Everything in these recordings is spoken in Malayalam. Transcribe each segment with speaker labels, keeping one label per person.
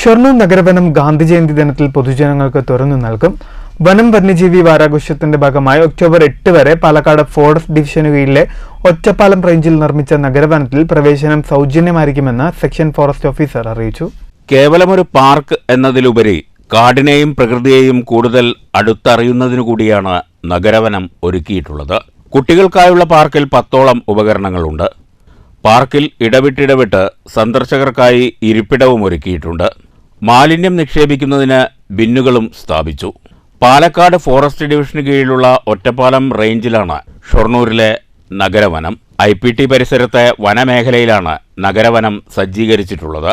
Speaker 1: ഷൊർണൂർ നഗരവനം ഗാന്ധി ജയന്തി ദിനത്തിൽ പൊതുജനങ്ങൾക്ക് തുറന്നു നൽകും. വനം വന്യജീവി വാരാഘോഷത്തിന്റെ ഭാഗമായി ഒക്ടോബർ എട്ട് വരെ പാലക്കാട് ഫോറസ്റ്റ് ഡിവിഷന് കീഴിലെ ഒറ്റപ്പാലം റേഞ്ചിൽ നിർമ്മിച്ച നഗരവനത്തിൽ പ്രവേശനം സൗജന്യമായിരിക്കുമെന്ന് സെക്ഷൻ ഫോറസ്റ്റ് ഓഫീസർ അറിയിച്ചു.
Speaker 2: കേവലമൊരു പാർക്ക് എന്നതിലുപരി കാടിനെയും പ്രകൃതിയെയും കൂടുതൽ അടുത്തറിയുന്നതിനു കൂടിയാണ് നഗരവനം ഒരുക്കിയിട്ടുള്ളത്. കുട്ടികൾക്കായുള്ള പാർക്കിൽ പത്തോളം ഉപകരണങ്ങളുണ്ട്. പാർക്കിൽ ഇടവിട്ടിടവിട്ട് സന്ദർശകർക്കായി ഇരിപ്പിടവും ഒരുക്കിയിട്ടുണ്ട്. മാലിന്യം നിക്ഷേപിക്കുന്നതിന് ബിന്നുകളും സ്ഥാപിച്ചു. പാലക്കാട് ഫോറസ്റ്റ് ഡിവിഷന് കീഴിലുള്ള ഒറ്റപ്പാലം റേഞ്ചിലാണ് ഷൊർണൂരിലെ നഗരവനം. ഐ പി ടി പരിസരത്തെ വനമേഖലയിലാണ് നഗരവനം സജ്ജീകരിച്ചിട്ടുള്ളത്.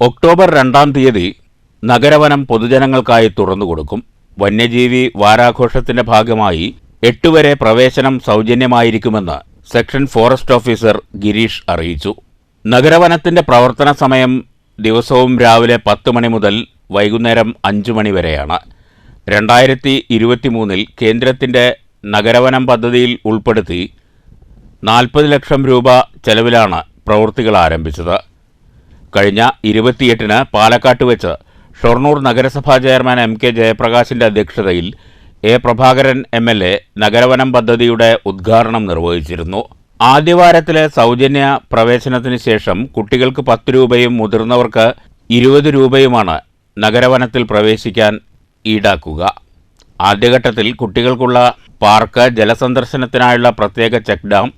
Speaker 2: ഒക്ടോബർ രണ്ടാം തീയതി നഗരവനം പൊതുജനങ്ങൾക്കായി തുറന്നുകൊടുക്കും വന്യജീവി വാരാഘോഷത്തിന്റെ ഭാഗമായി എട്ടുവരെ പ്രവേശനം സൗജന്യമായിരിക്കുമെന്ന് സെക്ഷൻ ഫോറസ്റ്റ് ഓഫീസർ ഗിരീഷ് അറിയിച്ചു. നഗരവനത്തിന്റെ പ്രവർത്തന സമയം ദിവസവും രാവിലെ പത്ത് മണി മുതൽ വൈകുന്നേരം അഞ്ചു മണി വരെയാണ്. രണ്ടായിരത്തി ഇരുപത്തിമൂന്നിൽ കേന്ദ്രത്തിന്റെ നഗരവനം പദ്ധതിയിൽ ഉൾപ്പെടുത്തി നാൽപ്പത് ലക്ഷം രൂപ ചെലവിലാണ് പ്രവൃത്തികൾ ആരംഭിച്ചത്. കഴിഞ്ഞ ഇരുപത്തിയെട്ടിന് പാലക്കാട്ട് വെച്ച് ഷൊർണൂർ നഗരസഭാ ചെയർമാൻ എം കെ ജയപ്രകാശിന്റെ അധ്യക്ഷതയിൽ A Prabhakaran M L A നഗരവനം പദ്ധതിയുടെ ഉദ്ഘാടനം നിർവഹിച്ചിരുന്നു. ആദ്യവാരത്തിലെ സൗജന്യ പ്രവേശനത്തിന് ശേഷം കുട്ടികൾക്ക് പത്ത് രൂപയും മുതിർന്നവർക്ക് ഇരുപത് രൂപയുമാണ് നഗരവനത്തിൽ പ്രവേശിക്കാൻ ഈടാക്കുക. ആദ്യഘട്ടത്തിൽ കുട്ടികൾക്കുള്ള പാർക്ക് ജലസന്ദർശനത്തിനായുള്ള പ്രത്യേക ചെക്ക് ഡാം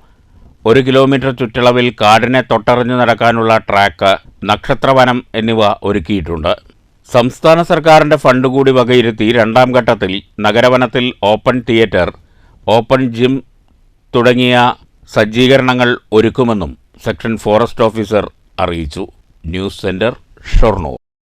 Speaker 2: ഒരു കിലോമീറ്റർ ചുറ്റളവിൽ കാടിനെ തൊട്ടറിഞ്ഞു നടക്കാനുള്ള ട്രാക്ക് നക്ഷത്രവനം എന്നിവ ഒരുക്കിയിട്ടുണ്ട്. സംസ്ഥാന സർക്കാരിന്റെ ഫണ്ട് കൂടി വകയിരുത്തി രണ്ടാം ഘട്ടത്തിൽ നഗരവനത്തിൽ ഓപ്പൺ തിയേറ്റർ ഓപ്പൺ ജിം തുടങ്ങിയ സജ്ജീകരണങ്ങൾ ഒരുക്കുമെന്നും സെക്ഷൻ ഫോറസ്റ്റ് ഓഫീസർ അറിയിച്ചു. News centre Shoranur.